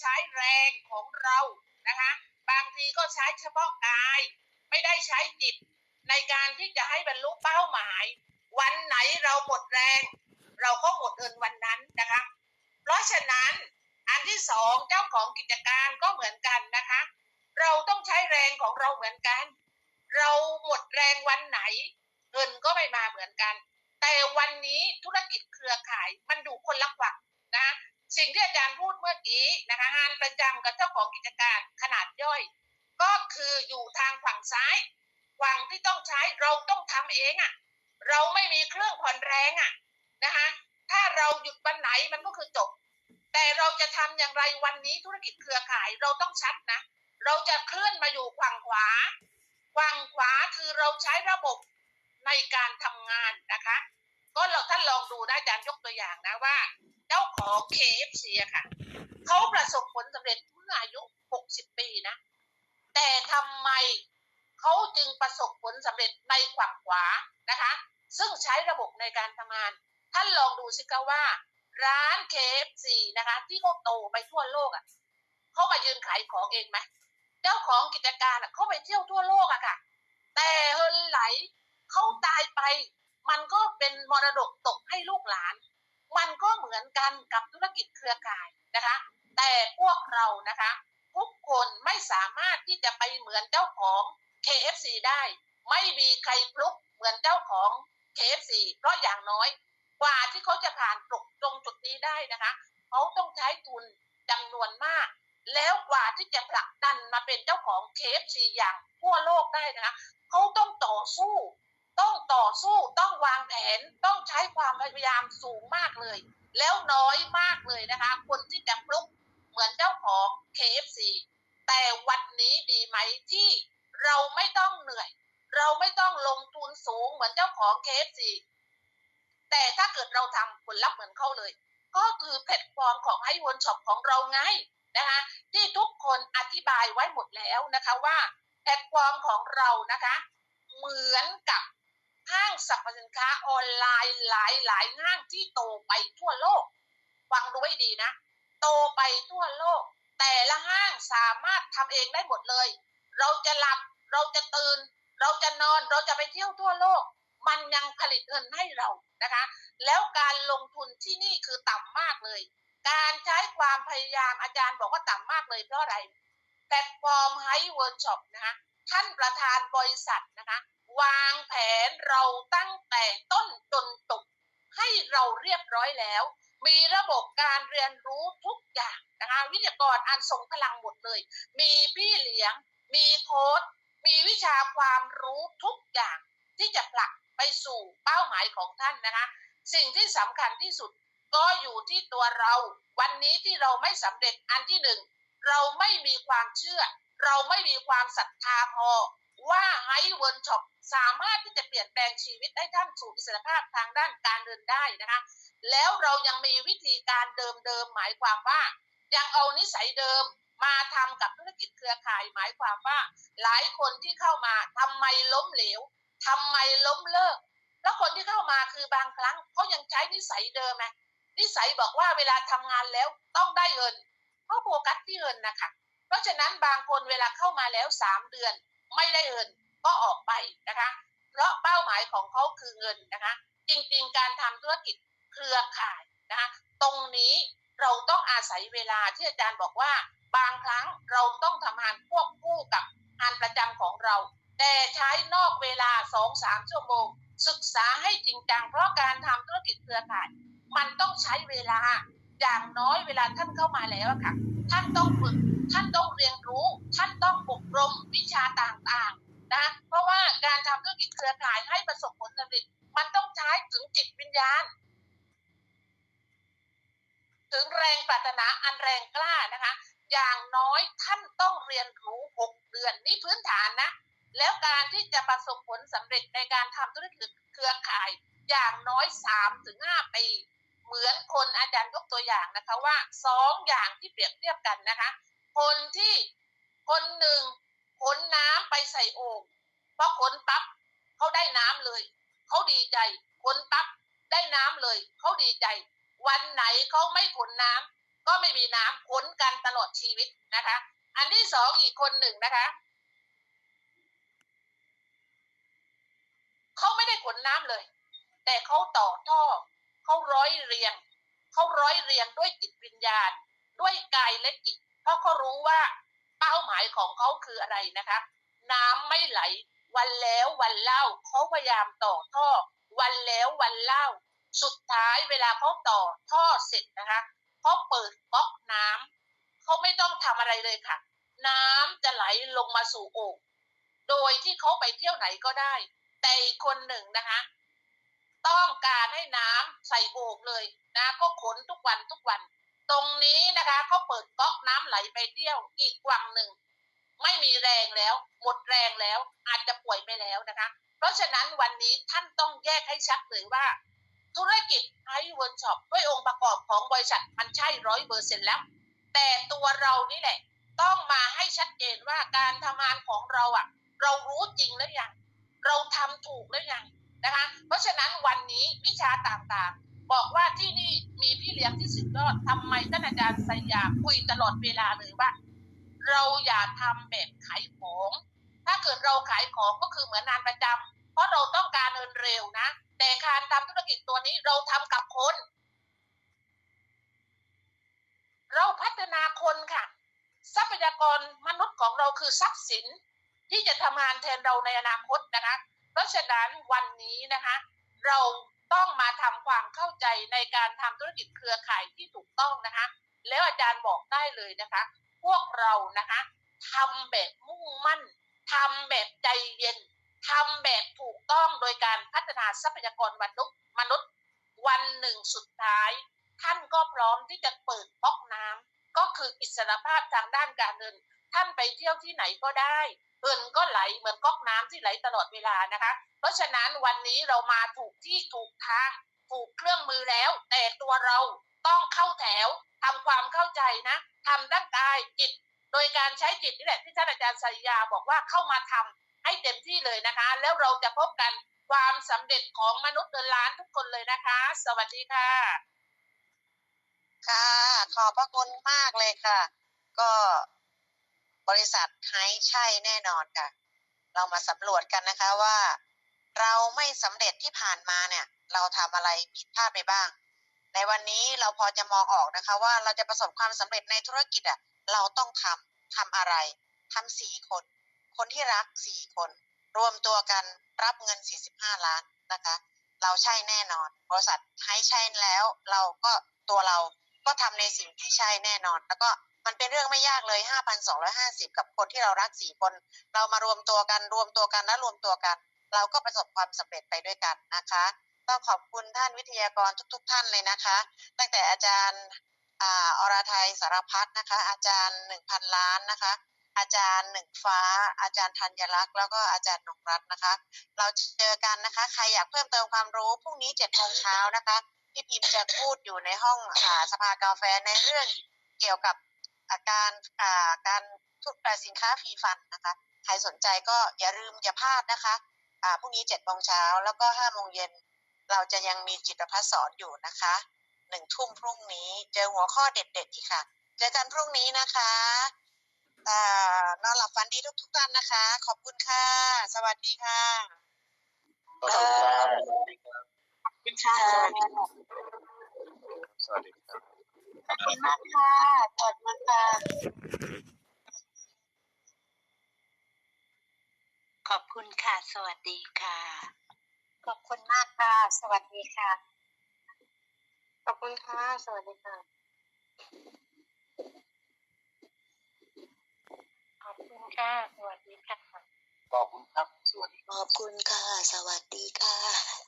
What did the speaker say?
ใช้แรงของเรานะคะ บางทีก็ใช้เฉพาะกาย ไม่ได้ใช้จิต ในการที่จะให้บรรลุเป้าหมาย วันไหนเราหมดแรง เราก็หมดเงินวันนั้นนะคะ เพราะฉะนั้นอันที่สองเจ้าของกิจการก็เหมือนกันนะคะ เราต้องใช้แรงของเราเหมือนกัน เราหมดแรงวันไหน เงินก็ไม่มาเหมือนกัน แต่วันนี้ธุรกิจเครือข่ายมันดูคนละฝั่งนะ สิ่งที่อาจารย์พูดเมื่อกี้นะคะงานประจำกับเจ้าของกิจการขนาดย่อย ก็คืออยู่ทางฝั่งซ้ายฝั่งที่ต้องใช้เราต้องทำเองอะ่ะ เราไม่มีเครื่องผ่อนแรงอะ่ะนะคะถ้าเราหยุดวันไหนมันก็คือจบ แต่เราจะทำอย่างไรวันนี้ธุรกิจเครือข่ายเราต้องชัดนะ เราจะเคลื่อนมาอยู่ฝั่งขวาฝั่งขวาคือเราใช้ระบบในการทำงานนะคะ ก็เราท่านลองดูนะอาจารย์ยกตัวอย่างนะว่า เจ้าของ KFC อะค่ะ เขาประสบผลสำเร็จเมื่ออายุ 60 ปีนะ แต่ทำไมเขาจึงประสบผลสำเร็จในฝั่งขวานะคะ ซึ่งใช้ระบบในการทำงาน ท่านลองดูสิคะว่า ร้าน KFC นะคะ ที่เขาโตไปทั่วโลกอะ่ะเขามายืนขายของเองไหมเจ้าของกิจการอะเขาไปเที่ยวทั่วโลกอะค่ะ แต่เฮินไหลเขาตายไป มันก็เป็นมรดกตกให้ลูกหลาน มันก็เหมือน กันกับธุรกิจเครือข่ายนะคะ แต่พวกเรานะคะ ทุกคนไม่สามารถที่จะไปเหมือนเจ้าของ KFC ได้ ไม่มีใครพลุกเหมือนเจ้าของ KFC เพราะอย่างน้อยกว่าที่เขาจะผ่านตรงตรงจุดนี้ได้นะคะเขาต้องใช้ทุนจำนวนมาก แล้วกว่าที่จะผลักดันมาเป็นเจ้าของ KFC อย่างทั่วโลกได้นะคะเขาต้องต่อสู้ ต้องต่อสู้ต้องวางแผนต้องใช้ความพยายามสูงมากเลย แล้วน้อยมากเลยนะคะ คนที่จะพลุกเหมือนเจ้าของ KFC แต่วันนี้ดีไหมที่เราไม่ต้องเหนื่อย เราไม่ต้องลงทุนสูงเหมือนเจ้าของ KFC แต่ถ้าเกิดเราทำผลลัพธ์เหมือนเขาเลย ก็คือแพลตฟอร์มของให้วนช็อปของเราไงนะคะที่ทุกคนอธิบายไว้หมดแล้วนะคะว่าแพลตฟอร์มของเรานะคะ เหมือนกับ ห้างสรรพสินค้าออนไลน์หลายหลายห้างที่โตไปทั่วโลก ฟังดูให้ดีนะ โตไปทั่วโลก แต่ละห้างสามารถทำเองได้หมดเลย เราจะหลับเราจะตื่น เราจะนอนเราจะไปเที่ยวทั่วโลก มันยังผลิตเงินให้เรานะคะ แล้วการลงทุนที่นี่คือต่ำมากเลย การใช้ความพยายามอาจารย์บอกว่าต่ำมากเลยเพราะอะไรแพลตฟอร์มไฮเวิร์ช็อปนะคะท่านประธานบริษัทนะคะ วางแผนเราตั้งแต่ต้นจนจบให้เราเรียบร้อยแล้ว มีระบบการเรียนรู้ทุกอย่างนะคะวิทยากรอันทรงพลังหมดเลย มีพี่เลี้ยง มีโค้ดมีวิชาความรู้ทุกอย่างที่จะผลักไปสู่เป้าหมายของท่านนะคะ สิ่งที่สำคัญที่สุดก็อยู่ที่ตัวเรา วันนี้ที่เราไม่สำเร็จอันที่หนึ่งเราไม่มีความเชื่อ เราไม่มีความศรัทธาพอ ว่าไฮเวิร์นช็อปสามารถที่จะเปลี่ยนแปลงชีวิตได้ท่านสู่อิสรภาพทางด้านการเดินได้นะคะ แล้วเรายังมีวิธีการเดิมๆหมายความว่า ยังเอานิสัยเดิมมาทำกับธุรกิจเครือข่ายหมายความว่า หลายคนที่เข้ามาทำไมล้มเหลวทำไมล้มเลิก แล้วคนที่เข้ามาคือบางครั้งเขายังใช้นิสัยเดิมไหมนิสัยบอกว่าเวลาทำงานแล้วต้องได้เงินเขาโฟกัสที่เงินนะคะเพราะฉะนั้นบางคนเวลาเข้ามาแล้วสามเดือน ไม่ได้เงินก็ออกไปนะคะ เพราะเป้าหมายของเขาคือเงินนะคะ จริงๆ การทำธุรกิจเครือข่ายนะคะตรงนี้เราต้องอาศัยเวลาที่อาจารย์บอกว่า บางครั้งเราต้องทำงานควบคู่กับงานประจำของเรา แต่ใช้นอกเวลาสองสามชั่วโมง ศึกษาให้จริงจังเพราะการทำธุรกิจเครือข่าย มันต้องใช้เวลาอย่างน้อยเวลาท่านเข้ามาแล้วค่ะ ท่านต้องฝึก ท่านต้องเรียนรู้ ท่านต้องอบรมวิชาต่างๆนะเพราะว่าการทำธุรกิจเครือข่ายให้ประสบผลสำเร็จมันต้องใช้ถึงจิตวิญญาณ ถึงแรงปรารถนาอันแรงกล้านะคะ อย่างน้อยท่านต้องเรียนรู้หกเดือนนี่พื้นฐานนะ แล้วการที่จะประสบผลสำเร็จในการทำธุรกิจเครือข่าย อย่างน้อยสามถึงห้าปีเหมือนคนอาจารย์ยกตัวอย่างนะคะว่าสองอย่างที่เปรียบเทียบกันนะคะ คนที่คนหนึ่งขนน้ำไปใส่โอ่งพอขนปั๊บเขาได้น้ำเลยเขาดีใจขนปั๊บได้น้ำเลยเขาดีใจ วันไหนเขาไม่ขนน้ำก็ไม่มีน้ำขนกันตลอดชีวิตนะคะ อันที่สองอีกคนหนึ่งนะคะเขาไม่ได้ขนน้ำเลย แต่เขาต่อท่อเขาร้อยเรียงเขาร้อยเรียงด้วยจิตวิญญาณ ด้วยกายและจิต ราะเขารู้ว่าเป้าหมายของเขาคืออะไรนะคะ น้ำไม่ไหลวันแล้ววันเล่าเขาพยายามต่อท่อ วันแล้ววันเล่า สุดท้ายเวลาเขาต่อท่อเสร็จนะคะเขาเปิดก๊อกน้ำเขาไม่ต้องทำอะไรเลยค่ะ น้ำจะไหลลงมาสู่โอ่งโดยที่เขาไปเที่ยวไหนก็ได้ แต่คนหนึ่งนะคะ ต้องการให้น้ำใส่โอ่งเลยนะ ก็ขนทุกวันทุกวัน ตรงนี้นะคะเขาเปิดก๊อกน้ำไหลไปเที่ยวอีกวังหนึ่ง ไม่มีแรงแล้ว หมดแรงแล้ว อาจจะป่วยไปแล้วนะคะ เพราะฉะนั้นวันนี้ท่านต้องแยกให้ชัดเลยว่า ธุรกิจไอเวิร์ช็อปด้วยองค์ประกอบของบริษัทมันใช่ร้อยเปอร์เซ็นแล้ว แต่ตัวเรานี่แหละ ต้องมาให้ชัดเจนว่าการทำงานของเราอะเรารู้จริงแล้วยังเราทำถูกแล้วยังนะคะ เพราะฉะนั้นวันนี้วิชาต่างๆ บอกว่าที่นี่มีพี่เลี้ยงที่สุดยอดทำไมท่านอาจารย์สยามคุยตลอดเวลาเลยว่า เราอย่าทำแบบขายของ ถ้าเกิดเราขายของก็คือเหมือนงานประจำเพราะเราต้องการเงินเร็วนะ แต่การทำธุรกิจตัวนี้เราทำกับคน เราพัฒนาคนค่ะ ทรัพยากรมนุษย์ของเราคือทรัพย์สิน ที่จะทำงานแทนเราในอนาคตนะคะ เพราะฉะนั้นวันนี้นะคะ เรา ต้องมาทำความเข้าใจในการทำธุรกิจเครือข่ายที่ถูกต้องนะคะ แล้วอาจารย์บอกได้เลยนะคะ พวกเรานะคะทำแบบมุ่งมั่นทำแบบใจเย็นทำแบบถูกต้องโดยการพัฒนาทรัพยากรมนุษย์มนุษย์วันหนึ่งสุดท้าย ท่านก็พร้อมที่จะเปิดบล็อกน้ำก็คืออิสรภาพทางด้านการเงิน ท่านไปเที่ยวที่ไหนก็ได้ เงินก็ไหลเหมือนก๊อกน้ำที่ไหลตลอดเวลานะคะ เพราะฉะนั้นวันนี้เรามาถูกที่ถูกทางถูกเครื่องมือแล้ว แต่ตัวเราต้องเข้าแถวทำความเข้าใจนะทำด้านกายจิต โดยการใช้จิตนี่แหละที่ท่านอาจารย์สยาบอกว่าเข้ามาทำให้เต็มที่เลยนะคะ แล้วเราจะพบกันความสำเร็จของมนุษย์เงินล้านทุกคนเลยนะคะ สวัสดีค่ะ ค่ะ ขอบพระคุณมากเลยค่ะ ก็ บริษัทไฮใช่แน่นอนค่ะ เรามาสำรวจกันนะคะว่า เราไม่สำเร็จที่ผ่านมาเนี่ย เราทำอะไรผิดพลาดไปบ้าง ในวันนี้เราพอจะมองออกนะคะ ว่าเราจะประสบความสำเร็จในธุรกิจอะเราต้องทำทำอะไรทำสี่คน คนที่รักสี่คน รวมตัวกันรับเงิน 45 ล้านนะคะ เราใช่แน่นอน บริษัทให้ใช่แล้ว เราก็ตัวเราก็ทำในสิ่งที่ใช่แน่นอน แล้วก็ มันเป็นเรื่องไม่ยากเลย5,250 กับคนที่เรารักสี่คน เรามารวมตัวกันรวมตัวกันและรวมตัวกัน เราก็ประสบความสำเร็จไปด้วยกันนะคะต้องขอบคุณท่านวิทยากรทุก ๆ ท่านเลยนะคะ ตั้งแต่อาจารย์อาอรไทยสารพัดนะคะ อาจารย์หนึ่งพันล้านนะคะ อาจารย์หนึ่งฟ้า อาจารย์ธัญลักษณ์แล้วก็อาจารย์นงรัตน์นะคะ เราเจอกันนะคะ ใครอยากเพิ่มเติมความรู้พรุ่งนี้เจ็ดโมงเช้านะคะพี่พิมพ์จะพูดอยู่ในห้องอาสภากาแฟในเรื่องเกี่ยวกับ การอ่าการทุกอ่าสินค้าฟรีฟันนะคะ ใครสนใจก็อย่าลืมอย่าพลาดนะคะอ่าพรุ่งนี้เจ็ดโมงเช้าแล้วก็ห้าโมงเย็นเราจะยังมีจิตรพัฒสอนอยู่นะคะหนึ่งทุ่มพรุ่งนี้เจอหัวข้อเด็ดๆอีกค่ะ เจอกันพรุ่งนี้นะคะอ่านอนหลับฝันดีทุกๆท่านนะคะ ขอบคุณค่ะ สวัสดีค่ะขอบคุณครับเป็นค่ะสวัสดีครับ ขอบคุณมากค่ะขอบคุณค่ะ ขอบคุณค่ะ สวัสดีค่ะ ขอบคุณมากค่ะ สวัสดีค่ะ ขอบคุณค่ะ สวัสดีค่ะ ขอบคุณค่ะ สวัสดีค่ะ ขอบคุณครับ สวัสดี ขอบคุณค่ะ สวัสดีค่ะ